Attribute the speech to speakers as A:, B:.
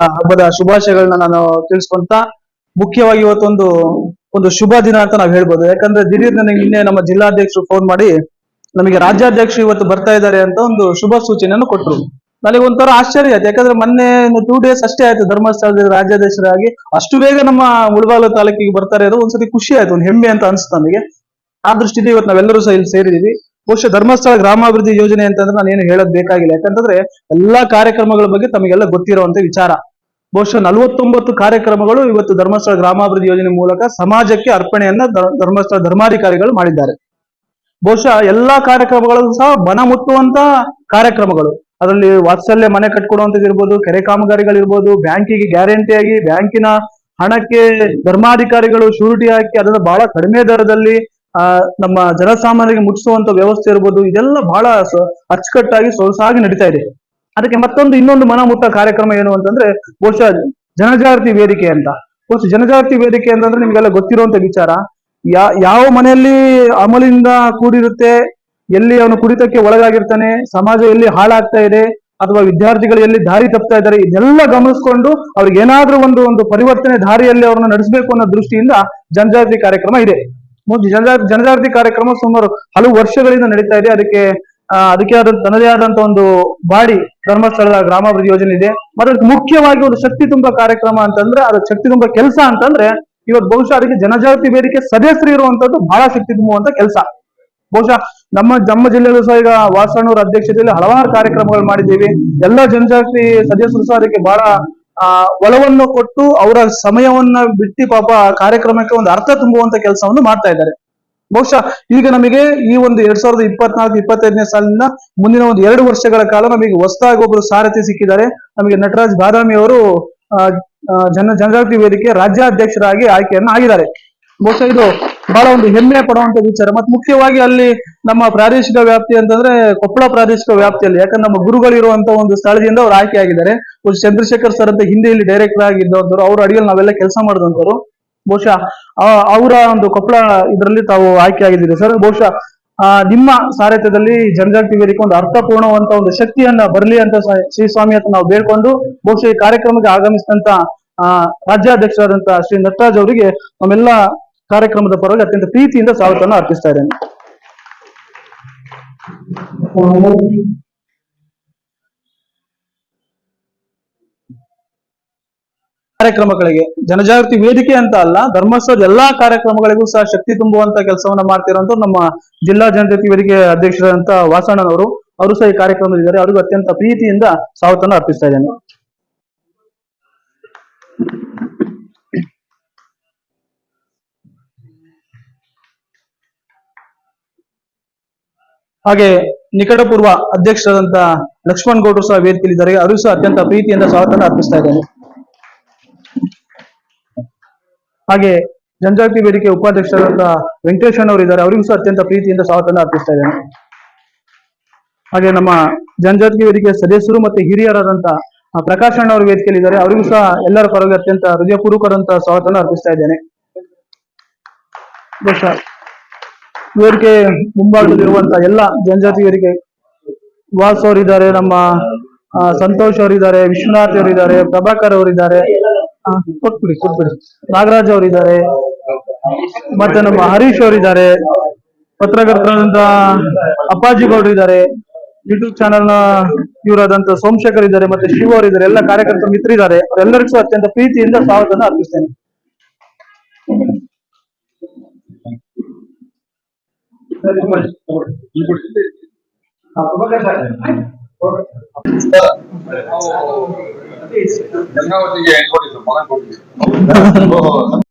A: ಹಬ್ಬದ ಶುಭಾಶಯಗಳನ್ನ ನಾನು ತಿಳಿಸ್ಕೊಂತ ಮುಖ್ಯವಾಗಿ ಇವತ್ತೊಂದು, ಒಂದು ಶುಭ ದಿನ ಅಂತ ನಾವ್ ಹೇಳ್ಬೋದು. ಯಾಕಂದ್ರೆ ದಿಢೀರ್ ನನಗೆ ನಿನ್ನೆ ನಮ್ಮ ಜಿಲ್ಲಾಧ್ಯಕ್ಷರು ಫೋನ್ ಮಾಡಿ ನಮಗೆ ರಾಜ್ಯಾಧ್ಯಕ್ಷರು ಇವತ್ತು ಬರ್ತಾ ಇದ್ದಾರೆ ಅಂತ ಒಂದು ಶುಭ ಸೂಚನೆಯನ್ನು ಕೊಟ್ರು. ನನಗೆ ಒಂಥರ ಆಶ್ಚರ್ಯ ಆಯ್ತು. ಯಾಕಂದ್ರೆ ಮೊನ್ನೆ ಟೂ ಡೇಸ್ ಅಷ್ಟೇ ಆಯ್ತು ಧರ್ಮಸ್ಥಳದ ರಾಜ್ಯಾಧ್ಯಕ್ಷರಾಗಿ. ಅಷ್ಟು ಬೇಗ ನಮ್ಮ ಮುಳಬಾಗಿಲು ತಾಲೂಕಿಗೆ ಬರ್ತಾರೆ ಇರೋ ಒಂದ್ಸತಿ ಖುಷಿ ಆಯ್ತು, ಒಂದು ಹೆಮ್ಮೆ ಅಂತ ಅನ್ಸುತ್ತೆ ನನಗೆ. ಆ ದೃಷ್ಟಿಯಿಂದ ಇವತ್ತು ನಾವೆಲ್ಲರೂ ಸಹ ಇಲ್ಲಿ ಸೇರಿದೀವಿ ಬಹುಶಃ ಧರ್ಮಸ್ಥಳ ಗ್ರಾಮಾಭಿವೃದ್ಧಿ ಯೋಜನೆ ಅಂತಂದ್ರೆ ನಾನು ಏನು ಹೇಳೋದ್ ಬೇಕಾಗಿಲ್ಲ. ಯಾಕಂತಂದ್ರೆ ಎಲ್ಲಾ ಕಾರ್ಯಕ್ರಮಗಳ ಬಗ್ಗೆ ತಮಗೆಲ್ಲ ಗೊತ್ತಿರುವಂತ ವಿಚಾರ. ಬಹುಶಃ ನಲವತ್ತೊಂಬತ್ತು ಕಾರ್ಯಕ್ರಮಗಳು ಇವತ್ತು ಧರ್ಮಸ್ಥಳ ಗ್ರಾಮಾಭಿವೃದ್ಧಿ ಯೋಜನೆ ಮೂಲಕ ಸಮಾಜಕ್ಕೆ ಅರ್ಪಣೆಯನ್ನ ಧರ್ಮಸ್ಥಳ ಧರ್ಮಾಧಿಕಾರಿಗಳು ಮಾಡಿದ್ದಾರೆ. ಬಹುಶಃ ಎಲ್ಲಾ ಕಾರ್ಯಕ್ರಮಗಳು ಸಹ ಮನ ಮುಟ್ಟುವಂತ ಕಾರ್ಯಕ್ರಮಗಳು. ಅದರಲ್ಲಿ ವಾತ್ಸಲ್ಯ ಮನೆ ಕಟ್ಕೊಡುವಂತದ್ದು ಇರ್ಬೋದು, ಕೆರೆ ಕಾಮಗಾರಿಗಳಿರ್ಬೋದು ಬ್ಯಾಂಕಿಗೆ ಗ್ಯಾರಂಟಿಯಾಗಿ ಬ್ಯಾಂಕಿನ ಹಣಕ್ಕೆ ಧರ್ಮಾಧಿಕಾರಿಗಳು ಶೂರಿಟಿ ಹಾಕಿ ಅದನ್ನು ಬಹಳ ಕಡಿಮೆ ದರದಲ್ಲಿ, ಆ, ನಮ್ಮ ಜನಸಾಮಾನ್ಯರಿಗೆ ಮುಟ್ಟಿಸುವಂತ ವ್ಯವಸ್ಥೆ ಇರ್ಬೋದು, ಇದೆಲ್ಲ ಬಹಳ ಅಚ್ಚುಕಟ್ಟಾಗಿ ಸೊಗಸಾಗಿ ನಡೀತಾ ಇದೆ. ಅದಕ್ಕೆ ಮತ್ತೊಂದು ಇನ್ನೊಂದು ಮನಮುಟ್ಟ ಕಾರ್ಯಕ್ರಮ ಏನು ಅಂತಂದ್ರೆ ಬಹುಶಃ ಜನಜಾಗೃತಿ ವೇದಿಕೆ ಅಂತ. ಬಹುಶಃ ಜನಜಾಗೃತಿ ವೇದಿಕೆ ಅಂತಂದ್ರೆ ನಿಮ್ಗೆಲ್ಲ ಗೊತ್ತಿರುವಂತ ವಿಚಾರ. ಯಾವ ಮನೆಯಲ್ಲಿ ಅಮಲಿಂದ ಕೂಡಿರುತ್ತೆ, ಎಲ್ಲಿ ಅವನು ಕುಡಿತಕ್ಕೆ ಒಳಗಾಗಿರ್ತಾನೆ, ಸಮಾಜ ಎಲ್ಲಿ ಹಾಳಾಗ್ತಾ ಇದೆ, ಅಥವಾ ವಿದ್ಯಾರ್ಥಿಗಳು ಎಲ್ಲಿ ದಾರಿ ತಪ್ತಾ ಇದ್ದಾರೆ, ಇದೆಲ್ಲ ಗಮನಿಸ್ಕೊಂಡು ಅವ್ರಿಗೆ ಏನಾದ್ರೂ ಒಂದು ಒಂದು ಪರಿವರ್ತನೆ ದಾರಿಯಲ್ಲಿ ಅವ್ರನ್ನ ನಡೆಸಬೇಕು ಅನ್ನೋ ದೃಷ್ಟಿಯಿಂದ ಜನಜಾಗೃತಿ ಕಾರ್ಯಕ್ರಮ ಇದೆ. ಜನಜಾಗೃತಿ ಕಾರ್ಯಕ್ರಮ ಸುಮಾರು ಹಲವು ವರ್ಷಗಳಿಂದ ನಡೀತಾ ಇದೆ. ಅದಕ್ಕೆ ಅದಕ್ಕೆ ಆದ ತನ್ನದೇ ಆದಂತ ಒಂದು ಬಾಡಿ ಧರ್ಮಸ್ಥಳದ ಗ್ರಾಮಾಭಿವೃದ್ಧಿ ಯೋಜನೆ ಇದೆ. ಮತ್ತೆ ಅದಕ್ಕೆ ಮುಖ್ಯವಾಗಿ ಒಂದು ಶಕ್ತಿ ತುಂಬ ಕಾರ್ಯಕ್ರಮ ಅಂತಂದ್ರೆ, ಅದು ಶಕ್ತಿ ತುಂಬ ಕೆಲಸ ಅಂತಂದ್ರೆ ಇವತ್ತು ಬಹುಶಃ ಅದಕ್ಕೆ ಜನಜಾಗೃತಿ ವೇದಿಕೆ ಸದಸ್ಯರು ಇರುವಂತದ್ದು ಬಹಳ ಶಕ್ತಿ ತುಂಬುವಂತ ಕೆಲಸ. ಬಹುಶಃ ನಮ್ಮ ನಮ್ಮ ಜಿಲ್ಲೆಯಲ್ಲೂ ಸಹ ಈಗ ವಾಸಣ್ಣವ್ರ ಅಧ್ಯಕ್ಷತೆಯಲ್ಲಿ ಹಲವಾರು ಕಾರ್ಯಕ್ರಮಗಳು ಮಾಡಿದ್ದೀವಿ. ಎಲ್ಲ ಜನಜಾಗೃತಿ ಸದಸ್ಯರು ಸಹ ಅದಕ್ಕೆ ಬಹಳ ಒಲವನ್ನು ಕೊಟ್ಟು ಅವರ ಸಮಯವನ್ನ ಬಿಟ್ಟು ಪಾಪ ಕಾರ್ಯಕ್ರಮಕ್ಕೆ ಒಂದು ಅರ್ಥ ತುಂಬುವಂತ ಕೆಲಸವನ್ನು ಮಾಡ್ತಾ ಇದ್ದಾರೆ. ಬಹುಶಃ ಈಗ ನಮಗೆ ಈ ಒಂದು ಎರಡ್ ಸಾವಿರದ ಇಪ್ಪತ್ನಾಲ್ಕು, ಇಪ್ಪತ್ತೈದನೇ ಸಾಲಿನ ಮುಂದಿನ ಒಂದು ಎರಡು ವರ್ಷಗಳ ಕಾಲ ನಮಗೆ ಹೊಸದಾಗಿ ಒಬ್ಬರು ಸಾರಥಿ ಸಿಕ್ಕಿದ್ದಾರೆ. ನಮಗೆ ನಟರಾಜ್ ಬಾದಾಮಿ ಅವರು ಜನ, ಜನಜಾಗೃತಿ ವೇದಿಕೆ ರಾಜ್ಯಾಧ್ಯಕ್ಷರಾಗಿ ಆಯ್ಕೆಯನ್ನ ಆಗಿದ್ದಾರೆ. ಬಹುಶಃ ಇದು ಬಹಳ ಒಂದು ಹೆಮ್ಮೆ ಪಡುವಂತ ವಿಚಾರ. ಮತ್ತೆ ಮುಖ್ಯವಾಗಿ ಅಲ್ಲಿ ನಮ್ಮ ಪ್ರಾದೇಶಿಕ ವ್ಯಾಪ್ತಿ ಅಂತಂದ್ರೆ ಕೊಪ್ಪಳ ಪ್ರಾದೇಶಿಕ ವ್ಯಾಪ್ತಿಯಲ್ಲಿ, ಯಾಕಂದ್ರೆ ನಮ್ಮ ಗುರುಗಳು ಇರುವಂತ ಒಂದು ಸ್ಥಳದಿಂದ ಅವ್ರು ಆಯ್ಕೆ ಆಗಿದ್ದಾರೆ. ಚಂದ್ರಶೇಖರ್ ಸರ್ ಅಂತ ಹಿಂದೆ ಇಲ್ಲಿ ಡೈರೆಕ್ಟರ್ ಆಗಿದ್ದವರು, ಅವ್ರ ಅಡಿಯಲ್ಲಿ ನಾವೆಲ್ಲ ಕೆಲಸ ಮಾಡಿದಂತವ್ರು. ಬಹುಶಃ ಅವರ ಒಂದು ಕೊಪ್ಪಳ ಇದರಲ್ಲಿ ತಾವು ಆಯ್ಕೆ ಆಗಿದ್ದೀರಿ. ಸರ್ ಬಹುಶಃ ನಿಮ್ಮ ಸಾರಥ್ಯದಲ್ಲಿ ಜನಜಾಗೃತಿ ವೇದಿಕೆ ಒಂದು ಅರ್ಥಪೂರ್ಣವಂತ ಒಂದು ಶಕ್ತಿಯನ್ನ ಬರಲಿ ಅಂತ ಶ್ರೀ ಸ್ವಾಮಿ ಅಂತ ನಾವು ಬೇಡ್ಕೊಂಡು ಬಹುಶಃ ಈ ಕಾರ್ಯಕ್ರಮಕ್ಕೆ ಆಗಮಿಸಿದಂತ ಆ, ರಾಜ್ಯಾಧ್ಯಕ್ಷರಾದಂತ ಶ್ರೀ ನಟರಾಜ್ ಅವರಿಗೆ ನಮ್ಮೆಲ್ಲ ಕಾರ್ಯಕ್ರಮದ ಪರವಾಗಿ ಅತ್ಯಂತ ಪ್ರೀತಿಯಿಂದ ಸ್ವಾಗತವನ್ನು ಅರ್ಪಿಸ್ತಾ ಇದ್ದೇನೆ. ಕಾರ್ಯಕ್ರಮಗಳಿಗೆ. ಜನಜಾಗೃತಿ ವೇದಿಕೆ ಅಂತ ಅಲ್ಲ, ಧರ್ಮಸ್ಥಳದ ಎಲ್ಲಾ ಕಾರ್ಯಕ್ರಮಗಳಿಗೂ ಸಹ ಶಕ್ತಿ ತುಂಬುವಂತ ಕೆಲಸವನ್ನ ಮಾಡ್ತಿರೋದು ನಮ್ಮ ಜಿಲ್ಲಾ ಜನಜಾಗೃತಿ ವೇದಿಕೆ ಅಧ್ಯಕ್ಷರಾದಂತ ವಾಸಣ್ಣನವರು, ಅವರು ಸಹ ಈ ಕಾರ್ಯಕ್ರಮದಲ್ಲಿದ್ದಾರೆ ಅವರಿಗೂ ಅತ್ಯಂತ ಪ್ರೀತಿಯಿಂದ ಸ್ವಾಗತವನ್ನು ಅರ್ಪಿಸ್ತಾ ಇದ್ದೇನೆ. ಹಾಗೆ ನಿಕಟಪೂರ್ವ ಅಧ್ಯಕ್ಷರಾದಂತ ಲಕ್ಷ್ಮಣ್ ಗೌಡರು ಸಹ ವೇದಿಕೆಯಲ್ಲಿದ್ದಾರೆ. ಅವರು ಸಹ ಅತ್ಯಂತ ಪ್ರೀತಿಯಿಂದ ಸ್ವಾಗತವನ್ನು ಅರ್ಪಿಸ್ತಾ ಇದ್ದೇನೆ. ಹಾಗೆ ಜನಜಾಗೃತಿ ವೇದಿಕೆ ಉಪಾಧ್ಯಕ್ಷರಾದ ವೆಂಕಟೇಶ್ ಅವರು ಇದ್ದಾರೆ. ಅವರಿಗೂ ಸಹ ಅತ್ಯಂತ ಪ್ರೀತಿಯಿಂದ ಸ್ವಾಗತವನ್ನು ಅರ್ಪಿಸ್ತಾ ಇದ್ದೇನೆ. ಹಾಗೆ ನಮ್ಮ ಜನಜಾಗೃತಿ ವೇದಿಕೆ ಸದಸ್ಯರು ಮತ್ತೆ ಹಿರಿಯರಾದಂತ ಪ್ರಕಾಶ್ ಅಣ್ಣ ಅವರು ವೇದಿಕೆಯಲ್ಲಿ ಇದ್ದಾರೆ. ಅವರಿಗೂ ಸಹ ಎಲ್ಲರ ಪರವಾಗಿ ಅತ್ಯಂತ ಹೃದಯಪೂರ್ವಕರಂತ ಸ್ವಾಗತವನ್ನು ಅರ್ಪಿಸ್ತಾ ಇದ್ದೇನೆ. ವೇದಿಕೆ ಮುಂಭಾಗದಲ್ಲಿರುವಂತಹ ಎಲ್ಲ ಜನಜಾತಿ ವೇದಿಕೆ ವಾಸ್ ಅವರಿದ್ದಾರೆ, ನಮ್ಮ ಸಂತೋಷ್ ಅವರಿದ್ದಾರೆ, ವಿಶ್ವನಾಥ್ ಅವರಿದ್ದಾರೆ, ಪ್ರಭಾಕರ್ ಅವರಿದ್ದಾರೆ. ಕೊಟ್ಬಿಡಿ ಕೊಟ್ಬಿಡಿ. ನಾಗರಾಜ್ ಅವರಿದ್ದಾರೆ. ಮತ್ತೆ ನಮ್ಮ ಹರೀಶ್ ಅವರಿದ್ದಾರೆ. ಪತ್ರಕರ್ತರಾದಂತ ಅಪ್ಪಾಜಿ ಗೌಡ್ರು ಇದ್ದಾರೆ. ಯೂಟ್ಯೂಬ್ ಚಾನೆಲ್ನ ಇವರಾದಂತ ಸೋಮಶೇಖರ್ ಇದ್ದಾರೆ ಮತ್ತೆ ಶಿವ ಅವರಿದ್ದಾರೆ. ಎಲ್ಲ ಕಾರ್ಯಕರ್ತ ಮಿತ್ರರಿದ್ದಾರೆ. ಅವರೆಲ್ಲರಿಗೂ ಅತ್ಯಂತ ಪ್ರೀತಿಯಿಂದ ಸ್ವಾಗತವನ್ನು ಅರ್ಪಿಸ್ತೇನೆ.
B: ಗಂಗಾವತಿಗೆ ಕೊಡಿ ಸ್ವಲ್ಪ ಮಗನ್ ಕೊಡಿ